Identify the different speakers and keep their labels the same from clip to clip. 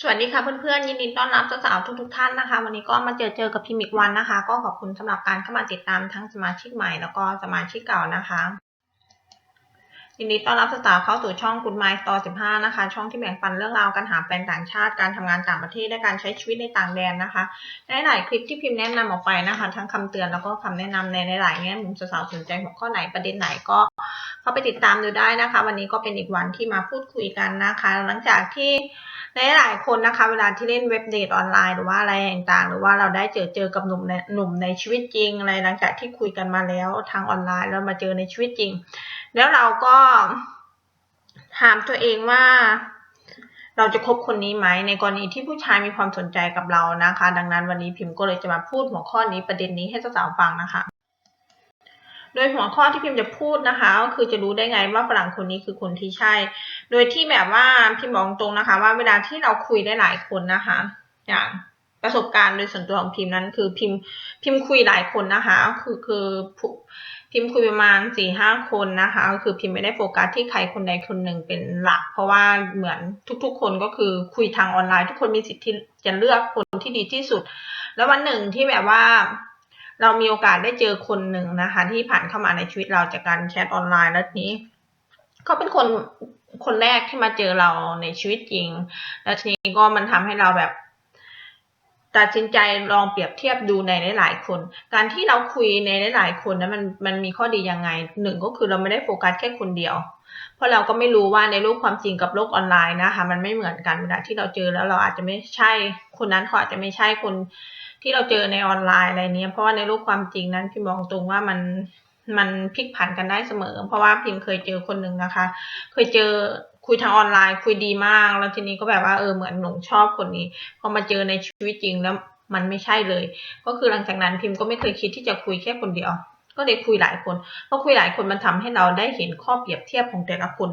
Speaker 1: สวัสดีค่ะเพื่อนๆยินดีต้อนรับสาวๆทุกๆท่านนะคะ วันนี้ก็มาเจอเจอกับพิมพ์อีกวันนะคะ ก็ขอบคุณสำหรับการเข้ามาติดตามทั้งสมาชิกใหม่แล้วก็สมาชิกเก่านะคะยินดีต้อนรับสาวๆเข้าสู่ช่อง Good Mind Store 15 นะคะ ช่องที่แบ่งปันเรื่องราวการหาแฟนต่างชาติ การทำงานต่างประเทศและการใช้ชีวิตในต่างแดนนะคะในหลายคลิปที่พิมพ์แนะนำออกไปนะคะ ทั้งคำเตือนแล้วก็คำแนะนำในหลายแง่มุมสาวๆสนใจหัวข้อไหนประเด็นไหนก็ เข้าไปติดตามดูได้นะคะ วันนี้ก็เป็นอีกวันที่มาพูดคุยกันนะคะ หลังจากที่ในหลายคนนะคะ เวลาที่เล่นเว็บเดทออนไลน์หรือว่าอะไรต่างๆ หรือว่าเราได้เจอเจอกับหนุ่มในหนุ่มในชีวิตจริงอะไรหลังจากที่คุยกันมาแล้วทางออนไลน์แล้วมาเจอในชีวิตจริง แล้วเราก็ถามตัวเองว่าเราจะคบคนนี้ไหมในกรณีที่ผู้ชายมีความสนใจกับเรานะคะ ดังนั้นวันนี้พิมพ์ก็เลยจะมาพูดหัวข้อนี้ประเด็นนี้ให้สาวๆฟังนะคะ โดยหัวข้อที่พิมพ์จะพูดนะคะ ก็คือจะรู้ได้ไงว่าฝรั่งคนนี้คือคนที่ใช่ โดยที่แบบว่าพิมพ์บอกตรงนะคะ ว่าเวลาที่เราคุยได้หลายคนนะคะ อย่างประสบการณ์โดยส่วนตัวของพิมพ์นั้น คือพิมพ์พิมพ์คุยหลายคนนะคะ คือคือพิมพ์คุยประมาณสี่ห้าคนนะคะก็คือพิมพ์ไม่ได้โฟกัสที่ใครคนใดคนหนึ่งเป็นหลัก เพราะว่าเหมือนทุกๆ คนก็คือคุยทางออนไลน์ ทุกคนมีสิทธิ์ที่จะเลือกคนที่ดีที่สุด แล้ววันหนึ่งที่แบบว่า เรามีโอกาสได้เจอคนหนึ่งนะคะ ที่ผ่านเข้ามาในชีวิตเราจากการแชทออนไลน์แล้วทีนี้เขาเป็นคนคนแรกที่มาเจอเราในชีวิตจริง แล้วทีนี้ก็มันทำให้เราแบบ ตัดสินใจลองเปรียบเทียบดูในหลายๆคน การที่เราคุยในหลายๆคนนั้นมันมันมีข้อดียังไงหนึ่งก็คือเราไม่ได้โฟกัสแค่คนเดียว เพราะเราก็ไม่รู้ว่าในโลกความจริงกับโลกออนไลน์นะคะมันไม่เหมือนกันเวลาที่เราเจอแล้วเราอาจจะไม่ใช่ คนนั้นเขาอาจจะไม่ใช่คนที่เราเจอในออนไลน์อะไรเนี้ยเพราะว่าในโลกความจริงนั้นพิมอกตรงว่ามันมันพลิกผันกันได้เสมอ เพราะว่าพิมเคยเจอคนหนึ่งนะคะ เคยเจอ คุยทางออนไลน์คุยดีมาก แล้วทีนี้ก็แบบว่าเออเหมือนหลงชอบคนนี้ พอมาเจอในชีวิตจริงแล้วมันไม่ใช่เลย ก็คือหลังจากนั้นพิมก็ไม่เคยคิดที่จะคุยแค่คนเดียว ก็เลยคุยหลายคนพอคุยหลายคนมันทำให้เราได้เห็นข้อเปรียบเทียบของแต่ละคน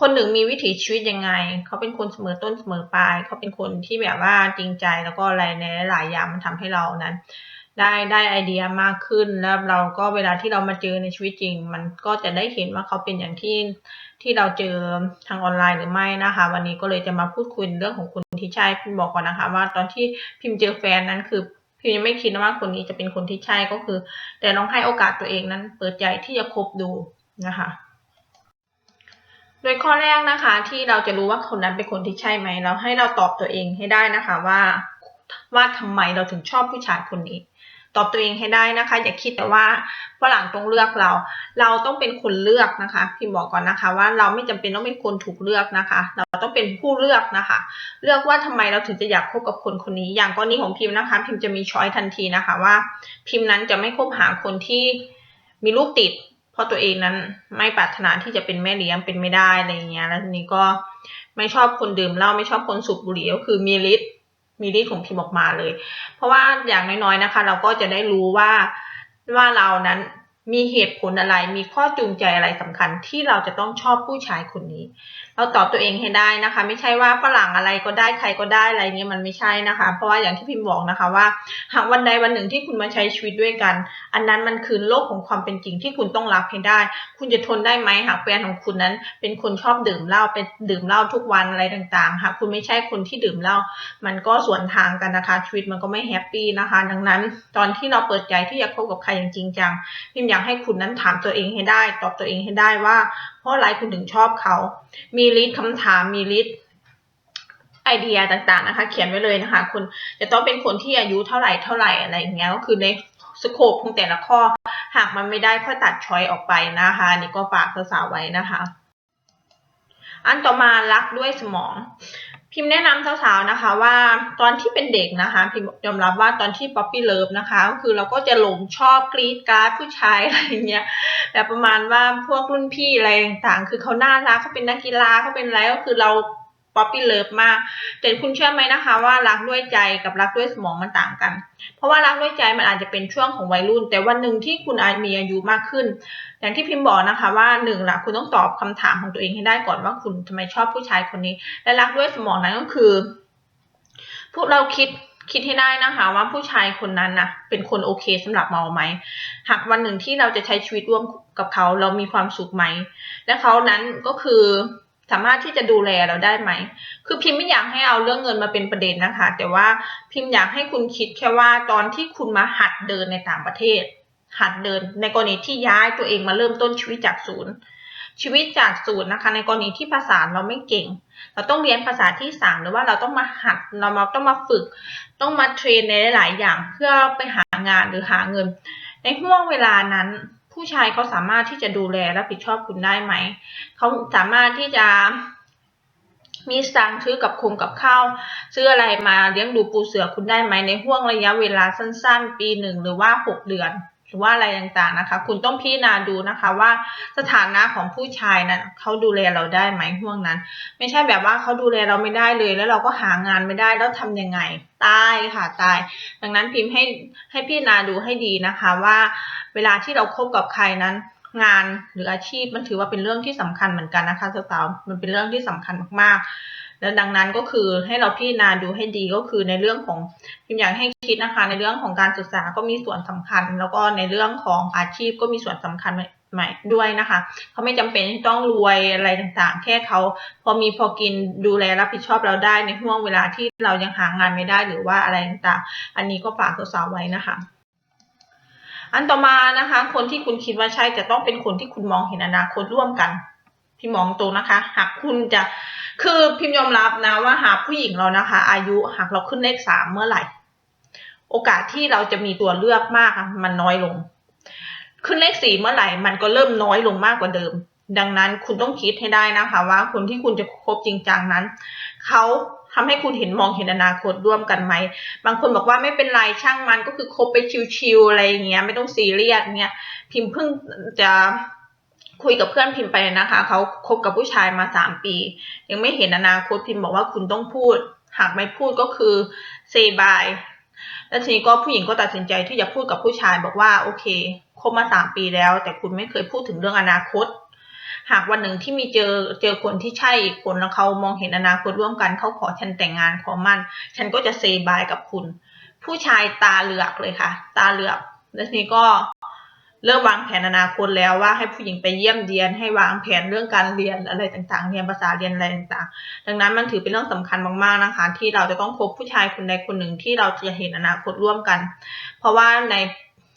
Speaker 1: คนหนึ่งมีวิถีชีวิตยังไง เขาเป็นคนเสมอต้นเสมอปลาย เขาเป็นคนที่แบบว่าจริงใจแล้วก็อะไรในหลายอย่างมันทำให้เรานั้น ได้ได้ไอเดียมากขึ้นแล้วเราก็เวลาที่เรามาเจอในชีวิตจริง มันก็จะได้เห็นว่าเขาเป็นอย่างที่ที่เราเจอทางออนไลน์หรือไม่นะคะ วันนี้ก็เลยจะมาพูดคุยเรื่องของคนที่ใช่พิมบอกก่อนนะคะ ว่าตอนที่พิมเจอแฟนนั้นคือพิมยังไม่คิดนะว่าคนนี้จะเป็นคนที่ใช่ก็คือ แต่ลองให้โอกาสตัวเองนั้น เปิดใจที่จะคบดูนะคะโดยข้อแรกนะคะ ที่เราจะรู้ว่าคนนั้นเป็นคนที่ใช่ไหมเราให้เราตอบตัวเองให้ได้นะคะว่าว่าทำไมเราถึงชอบผู้ชายคนนี้ ตอบตัวเองให้ได้นะคะ อย่าคิดแต่ว่าฝรั่งต้องเลือกเรา เราต้องเป็นคนเลือกนะคะ พิมบอกก่อนนะคะว่าเราไม่จำเป็นต้องเป็นคนถูกเลือกนะคะ เราต้องเป็นผู้เลือกนะคะ เลือกว่าทำไมเราถึงจะอยากคบกับคนคนนี้ อย่างกรณีของพิมนะคะ พิมจะมีช้อยทันทีนะคะว่า พิมนั้นจะไม่คบหาคนที่มีลูกติด เพราะตัวเองนั้นไม่ปรารถนาที่จะเป็นแม่เลี้ยงเป็นไม่ได้อะไรเงี้ยแล้วทีนี้ก็ไม่ชอบคนดื่มเหล้าไม่ชอบคนสูบบุหรี่ก็คือมีฤทธิ์ มีดีของพิมออกมาเลย เพราะว่าอย่างน้อยๆนะคะ เราก็จะได้รู้ว่าว่าเรานั้นมีเหตุผลอะไร มีข้อจูงใจอะไรสำคัญที่เราจะต้องชอบผู้ชายคนนี้ เราตอบตัวเองให้ได้นะคะ ไม่ใช่ว่าฝรั่งอะไรก็ได้ใครก็ได้อะไรเงี้ยมันไม่ใช่นะคะ เพราะว่าอย่างที่พิมบอกนะคะว่า หากวันใดวันหนึ่งที่คุณมาใช้ชีวิตด้วยกัน อันนั้นมันคือโลกของความเป็นจริงที่คุณต้องรับให้ได้ คุณจะทนได้ไหมหากแฟนของคุณนั้น เป็นคนชอบดื่มเหล้าเป็นดื่มเหล้าทุกวันอะไรต่างๆหากคุณไม่ใช่คนที่ดื่มเหล้ามันก็สวนทางกันนะคะชีวิตมันก็ไม่แฮปปี้นะคะ ดังนั้น ตอนที่เราเปิดใจที่จะคบกับใครอย่างจริงจังพิมอยากให้คุณนั้นถามตัวเองให้ได้ ตอบตัวเองให้ได้ว่า ราะอะไรคุณถึงชอบเขา มีลิสต์คำถามมีลิสต์ไอเดียต่างๆนะคะ เขียนไว้เลยนะคะ คุณจะต้องเป็นคนที่อายุเท่าไหร่เท่าไหร่อะไรอย่างเงี้ยก็คือในสโคปของแต่ละข้อ หากมันไม่ได้ค่อยตัดช้อยออกไปนะคะนี่ก็ฝากสาวๆไว้นะคะ อันต่อมารักด้วยสมอง พิมพ์แนะนำสาวๆนะคะว่าตอนที่เป็นเด็กนะคะ พิมยอมรับว่าตอนที่ป๊อปปี้เลิฟนะคะก็คือเราก็จะหลงชอบกรีดการ์ดผู้ชายอะไรเงี้ยแบบประมาณว่าพวกรุ่นพี่อะไรต่างๆ คือเขาน่ารักเขาเป็นนักกีฬาเขาเป็นอะไรก็คือเรา ป๊อปปี้เลิฟมาก แต่คุณเชื่อไหมนะคะ ว่ารักด้วยใจกับรักด้วยสมองมันต่างกัน เพราะว่ารักด้วยใจมันอาจจะเป็นช่วงของวัยรุ่น แต่วันหนึ่งที่คุณอาจมีอายุมากขึ้น อย่างที่พิมพ์บอกนะคะ ว่าหนึ่งละคุณต้องตอบคำถามของตัวเองให้ได้ก่อนว่าคุณทำไมชอบผู้ชายคนนี้ และรักด้วยสมองนั้นก็คือ พวกเราคิดคิดให้ได้นะคะว่าผู้ชายคนนั้นน่ะเป็นคนโอเคสำหรับเราไหม หากวันหนึ่งที่เราจะใช้ชีวิตร่วมกับเขาเรามีความสุขไหม และเขานั้นก็คือ สามารถที่จะดูแลเราได้ไหม คือพิมพ์ไม่อยากให้เอาเรื่องเงินมาเป็นประเด็นนะคะ แต่ว่าพิมพ์อยากให้คุณคิดแค่ว่าตอนที่คุณมาหัดเดินในต่างประเทศ หัดเดินในกรณีที่ย้ายตัวเองมาเริ่มต้นชีวิตจากศูนย์ ชีวิตจากศูนย์นะคะ ในกรณีที่ภาษาเราไม่เก่ง เราต้องเรียนภาษาที่สามหรือว่าเราต้องมาหัด เรามาต้องมาฝึก ต้องมาเทรนในหลาย ๆ อย่างเพื่อไปหางานหรือหาเงิน ในห่วงเวลานั้น ผู้ชายเขาสามารถที่จะดูแลรับผิดชอบคุณได้ไหม เขาสามารถที่จะมีสั่งซื้อกับคงกับข้าวซื้ออะไรมาเลี้ยงดูปูเสือคุณได้ไหมในห่วงระยะเวลาสั้นๆ ปีหนึ่งหรือว่าหกเดือน หรือว่าอะไรต่างๆนะคะ คุณต้องพิจารณาดูนะคะว่าสถานะของผู้ชายนั้นเขาดูแลเราได้ไหมห่วงนั้น ไม่ใช่แบบว่าเขาดูแลเราไม่ได้เลย แล้วเราก็หางานไม่ได้แล้วทำยังไงตายค่ะตาย ดังนั้นพิมพ์ให้ให้พิจารณาดูให้ดีนะคะว่าเวลาที่เราคบกับใครนั้นงานหรืออาชีพมันถือว่าเป็นเรื่องที่สำคัญเหมือนกันนะคะสาวๆมันเป็นเรื่องที่สำคัญมากๆ แล้วดังนั้นก็คือให้เราพิจารณาดูให้ดีก็คือในเรื่องของพิมอยากให้คิดนะคะ ในเรื่องของการศึกษาก็มีส่วนสำคัญ แล้วก็ในเรื่องของอาชีพก็มีส่วนสำคัญใหม่ด้วยนะคะเขาไม่จำเป็นที่ต้องรวยอะไรต่างๆ แค่เขาพอมีพอกินดูแลรับผิดชอบเราได้ในห่วงเวลาที่เรายังหางานไม่ได้หรือว่าอะไรต่างๆ อันนี้ก็ฝากสาวๆไว้นะคะ อันต่อมานะคะ คนที่คุณคิดว่าใช่จะต้องเป็นคนที่คุณมองเห็นอนาคตร่วมกันพี่มองตรงนะคะ หากคุณจะ คือพิมยอมรับนะว่าหากผู้หญิงเรานะคะ อายุหากเราขึ้นเลขสามเมื่อไหร่ โอกาสที่เราจะมีตัวเลือกมากมันน้อยลง ขึ้นเลขสี่เมื่อไหร่ มันก็เริ่มน้อยลงมากกว่าเดิม ดังนั้นคุณต้องคิดให้ได้นะคะ ว่าคนที่คุณจะคบจริงจังนั้นเขาทำให้คุณเห็นมองเห็นอนาคตร่วมกันไหม บางคนบอกว่าไม่เป็นไรช่างมันก็คือคบไปชิวๆอะไรอย่างเงี้ยไม่ต้องซีเรียสเงี้ยพิมพ์เพิ่งจะ คุยกับเพื่อนพิมพ์ไปนะคะ เขาคบกับผู้ชายมาสามปี ยังไม่เห็นอนาคตพิมพ์บอกว่าคุณต้องพูด หากไม่พูดก็คือเซบายแล้วทีนี้ก็ผู้หญิงก็ตัดสินใจที่จะพูดกับผู้ชายบอกว่าโอเคคบมาสามปีแล้ว แต่คุณไม่เคยพูดถึงเรื่องอนาคต หากวันหนึ่งที่มีเจอเจอคนที่ใช่อีกคนแล้วเขามองเห็นอนาคตร่วมกันเขาขอฉันแต่งงานขอมั่น ฉันก็จะเซบายกับคุณ ผู้ชายตาเหลือกเลยค่ะ ตาเหลือกแล้วทีนี้ก็ เริ่มวางแผนอนาคตแล้วว่าให้ผู้หญิงไปเยี่ยมเยียน ให้วางแผนเรื่องการเรียนอะไรต่างๆ เรียนภาษาเรียนอะไรต่างๆ ดังนั้นมันถือเป็นเรื่องสำคัญมากๆนะคะ ที่เราจะต้องคบผู้ชายคนใดคนหนึ่งที่เราจะเห็นอนาคตร่วมกัน เพราะว่าใน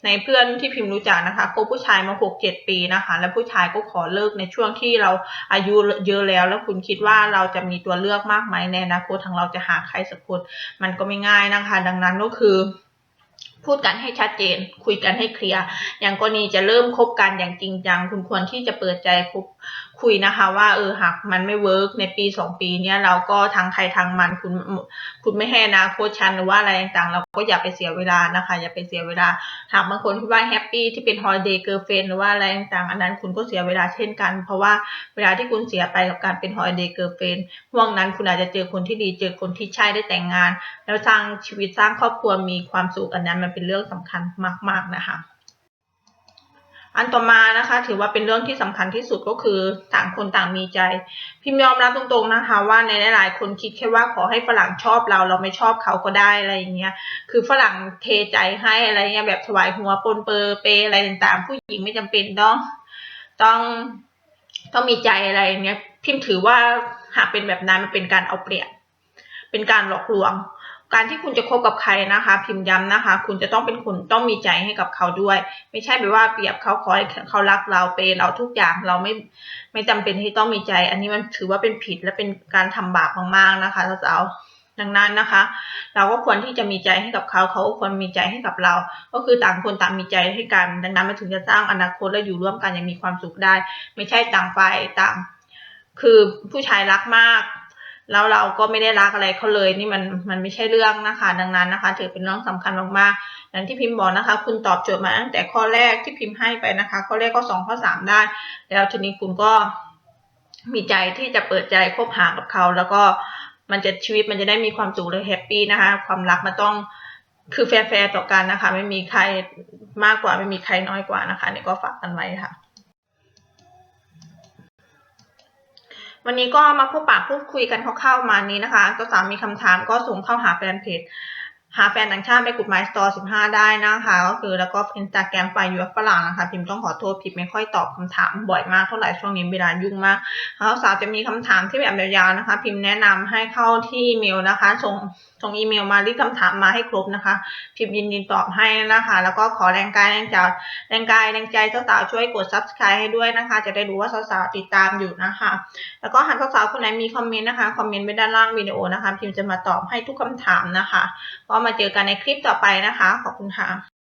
Speaker 1: ในเพื่อนที่พิมพ์รู้จักนะคะคบผู้ชายมาหกเจ็ดปีนะคะ แล้วผู้ชายก็ขอเลิกในช่วงที่เราอายุเยอะแล้ว แล้วคุณคิดว่าเราจะมีตัวเลือกมากไหมในอนาคตทางเราจะหาใครสักคนมันก็ไม่ง่ายนะคะ ดังนั้นก็คือ พูดกันให้ชัดเจน คุยกันให้เคลียร์ อย่างกรณีจะเริ่มคบกันอย่างจริงจัง คุณควรที่จะเปิดใจคบ คุยนะคะ ว่าเออหากมันไม่เวิร์กในปีสองปีเนี้ยเราก็ทางใครทางมันคุณคุณไม่ให้อนาคตชันหรือว่าอะไรต่างๆ เราก็อย่าไปเสียเวลานะคะ อย่าไปเสียเวลาหากบางคนคิดว่าแฮปปี้ที่เป็นฮอลเดย์เกิร์ลเฟนหรือว่าอะไรต่างๆ อันนั้นคุณก็เสียเวลาเช่นกัน เพราะว่าเวลาที่คุณเสียไปกับการเป็นฮอลเดย์เกิร์ลเฟนห่วงนั้นคุณอาจจะเจอคนที่ดีเจอคนที่ใช่ได้แต่งงาน แล้วสร้างชีวิตสร้างครอบครัวมีความสุขอันนั้นมันเป็นเรื่องสำคัญมาก ๆนะคะ อันต่อมานะคะ ถือว่าเป็นเรื่องที่สำคัญที่สุดก็คือต่างคนต่างมีใจ พิมยอมรับตรงๆนะคะ ว่าในหลายๆคนคิดแค่ว่าขอให้ฝรั่งชอบเรา เราไม่ชอบเขาก็ได้อะไรอย่างเงี้ยคือฝรั่งเทใจให้อะไรเงี้ยแบบถวายหัวปนเปอร์เปอะไรต่างๆ ผู้หญิงไม่จำเป็นต้องต้องต้องมีใจอะไรเงี้ยพิมถือว่าหากเป็นแบบนั้นมันเป็นการเอาเปรียบเป็นการหลอกลวง การที่คุณจะคบกับใครนะคะ พิมพ์ย้ำนะคะ คุณจะต้องเป็นคนต้องมีใจให้กับเขาด้วย ไม่ใช่แบบว่าเปรียบเขาขอให้เขารักเราเปเราทุกอย่างเราไม่ไม่จำเป็นที่ต้องมีใจ อันนี้มันถือว่าเป็นผิดและเป็นการทำบาปมากๆนะคะสาวๆดังนั้นนะคะ เราก็ควรที่จะมีใจให้กับเขาเขาก็ควรมีใจให้กับเรา ก็คือต่างคนต่างมีใจให้กัน ดังนั้นมันถึงจะสร้างอนาคตและอยู่ร่วมกันอย่างมีความสุขได้ ไม่ใช่ต่างฝ่ายต่าง คือผู้ชายรักมาก แล้วเราก็ไม่ได้รักอะไรเขาเลยนี่มันมันไม่ใช่เรื่องนะคะ ดังนั้นนะคะ ถือเป็นเรื่องสำคัญมากๆอย่างที่พิมพ์บอกนะคะ คุณตอบโจทย์มาตั้งแต่ข้อแรกที่พิมพ์ให้ไปนะคะ ข้อแรกข้อสองข้อสามได้ แล้วทีนี้คุณก็มีใจที่จะเปิดใจคบหากับเขา แล้วก็มันจะชีวิตมันจะได้มีความสุขและแฮปปี้นะคะ ความรักมันต้องคือแฟร์ๆต่อกันนะคะ ไม่มีใครมากกว่าไม่มีใครน้อยกว่านะคะเนี่ก็ฝากกันไว้ค่ะ วันนี้ก็มาพบปะพูดคุยกันคร่าวๆมานี้นะคะก็สามมีคำถามก็ส่งเข้าหาแฟนเพจ หาแฟนต่างชาติไปกดไมสตอร์15ได้นะคะ ก็คือแล้วก็อินสตาแกรมไฟยูฝรั่งนะคะ พิมพ์ต้องขอโทษพิมพ์ไม่ค่อยตอบคำถามบ่อยมากเท่าไหร่ช่วงนี้เวลายุ่งมากสาวจะมีคำถามที่แบบยาวๆนะคะ พิมพ์แนะนำให้เข้าที่อีเมลนะคะส่งส่งอีเมลมารีดคำถามมาให้ครบนะคะ พิมพ์ยินดีตอบให้นะคะ แล้วก็ขอแรงกายแรงใจแรงกายแรงใจสาวๆช่วยกด subscribe ให้ด้วยนะคะ จะได้รู้ว่าสาวๆติดตามอยู่นะคะ แล้วก็หากสาวๆคนไหนมีคอมเมนต์นะคะคอมเมนต์ไว้ด้านล่างวิดีโอนะคะ พิมพ์จะมาตอบให้ทุกคำถามนะคะก็มาเจอกันในคลิปต่อไปนะคะ ขอบคุณค่ะ